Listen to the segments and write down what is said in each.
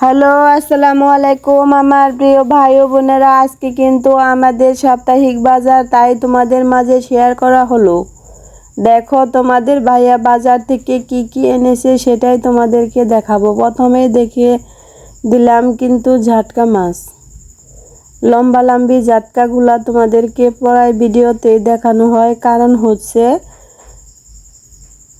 Hello, আসসালামু আলাইকুম আমার প্রিয় ভাই ও বোনেরা। আজকে কিন্তু আমাদের সাপ্তাহিক বাজার, তাই তোমাদের মাঝে শেয়ার করা হলো। দেখো, তোমাদের ভাইয়া বাজার থেকে কি কি এনেছে সেটাই তোমাদেরকে দেখাবো। প্রথমে দেখে দিলাম কিন্তু ঝাটকা মাছ। লম্বা লম্বি ঝাটকাগুলা তোমাদেরকে পড়ায় ভিডিওতে দেখানো হয়। কারণ হচ্ছে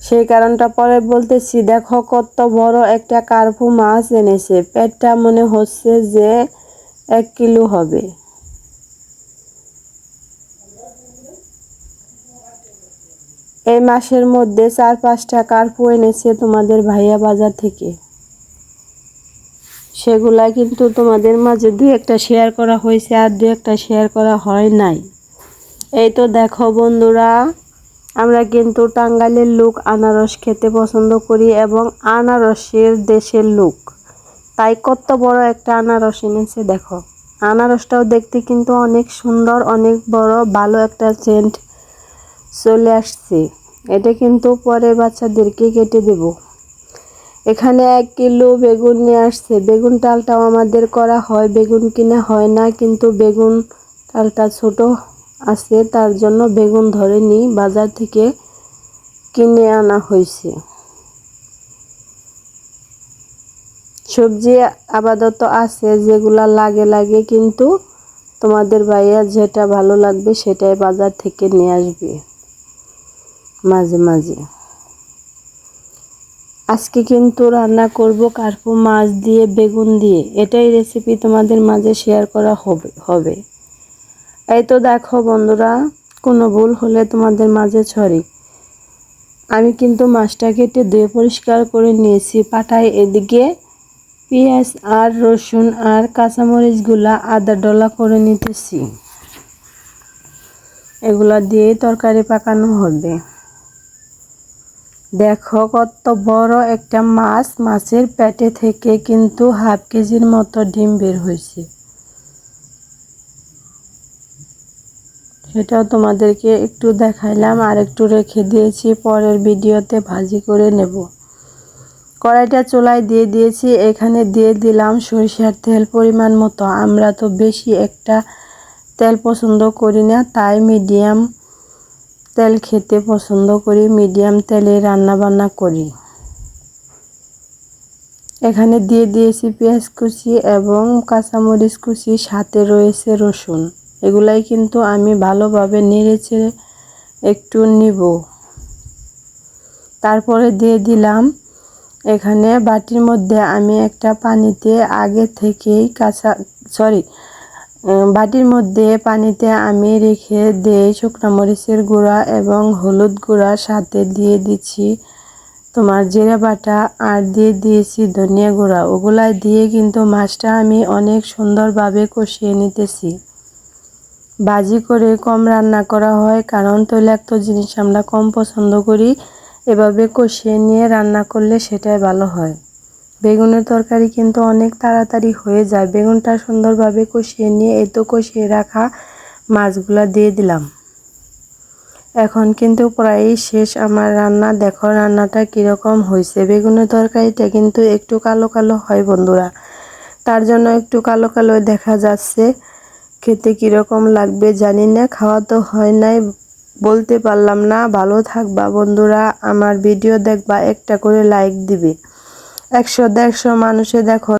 সেই কারণটা পরে বলতেছি, দেখো কত বড় একটা কার্পু মাছ এনেছে। পেটটা মনে হচ্ছে যে এক কিলো হবে। এই মাসের মধ্যে চার পাঁচটা কার্পু এনেছে তোমাদের ভাইয়া বাজার থেকে। সেগুলা কিন্তু তোমাদের মাঝে দু একটা শেয়ার করা হয়েছে আর দু একটা শেয়ার করা হয় নাই। এই তো দেখো বন্ধুরা আমরা কিন্তু টাঙ্গাইলের লোক আনারস খেতে পছন্দ করি এবং আনারসের দেশের লোক। তাই কত বড় একটা আনারস এনেছে দেখো। আনারসটাও দেখতে কিন্তু অনেক সুন্দর, অনেক বড়, ভালো একটা সেন্ট চলে আসছে। এটা কিন্তু পরে বাচ্চাদেরকে কেটে দেব। এখানে এক কিলো বেগুন নিয়ে আসছে। বেগুন টালটাও আমাদের করা হয়, বেগুন কিনে হয় না, কিন্তু বেগুন টালটা ছোট আছে, তার জন্য বেগুন ধরে নিই বাজার থেকে কিনে আনা হয়েছে। সবজি আপাতত আছে, যেগুলা লাগে লাগে, কিন্তু তোমাদের ভাইয়া যেটা ভালো লাগবে সেটাই বাজার থেকে নিয়ে আসবে, মাঝে মাঝে। আজকে কিন্তু রান্না করব কার্পু মাছ দিয়ে, বেগুন দিয়ে। এটাই রেসিপি তোমাদের মাঝে শেয়ার করা হবে হবে। এই তো দেখো বন্ধুরা, কোনো ভুল হলে তোমাদের মাঝে ছড়ি। আমি কিন্তু মাছটা কেটে ধুয়ে পরিষ্কার করে নিয়েছি। পাটায় এদিকে পেঁয়াজ আর রসুন আর কাঁচামরিচগুলা আদা ডলা করে নিতেছি। এগুলা দিয়েই তরকারি পাকানো হবে। দেখো কত বড় একটা মাছ, মাছের পেটে থেকে কিন্তু হাফ কেজির মতো ডিম বের হয়েছে। সেটাও তোমাদেরকে একটু দেখাইলাম, আর একটু রেখে দিয়েছি, পরের ভিডিওতে ভাজি করে নেব। কড়াইটা চোলায় দিয়ে দিয়েছি, এখানে দিয়ে দিলাম সরিষার তেল পরিমাণ মতো। আমরা তো বেশি একটা তেল পছন্দ করি না, তাই মিডিয়াম তেল খেতে পছন্দ করি, মিডিয়াম তেলে রান্না বান্না করি। এখানে দিয়ে দিয়েছি পেঁয়াজ কুচি এবং কাঁচামরিচ কুচি, সাথে রয়েছে রসুন। এগুলাই কিন্তু আমি ভালোভাবে নেড়েছে একটু নিব। তারপরে দিয়ে দিলাম। এখানে বাটির মধ্যে আমি একটা পানিতে আগে থেকেই কাঁচা সরি বাটির মধ্যে পানিতে আমি রেখে দেই শুকনো মরিচের গুঁড়া এবং হলুদ গুঁড়া সাথে দিয়ে দিচ্ছি তোমার জিরা বাটা আর দিয়ে দিয়েছি ধনিয়া গুঁড়া। ওগুলাই দিয়ে কিন্তু মাছটা আমি অনেক সুন্দরভাবে কষিয়ে নিতেছি। বাজি করে কম রান্না করা হয়, কারণ তৈলাক্ত জিনিস আমরা কম পছন্দ করি। এভাবে কষিয়ে নিয়ে রান্না করলে সেটাই ভালো হয়। বেগুনের তরকারি কিন্তু অনেক তাড়াতাড়ি হয়ে যায়। বেগুনটা সুন্দরভাবে কষিয়ে নিয়ে এত কষিয়ে রাখা মাছগুলা দিয়ে দিলাম। এখন কিন্তু প্রায়ই শেষ আমার রান্না। দেখো রান্নাটা কীরকম হয়েছে। বেগুনের তরকারিটা কিন্তু একটু কালো কালো হয় বন্ধুরা। তার জন্য একটু কালো কালো দেখা যাচ্ছে। খেতে কীরকম লাগবে জানি না, খাওয়া তো হয় নাই, বলতে পারলাম না। ভালো থাকবা বন্ধুরা, আমার ভিডিও দেখবা, একটা করে লাইক দিবে। একশো দেড়শো মানুষে দেখো।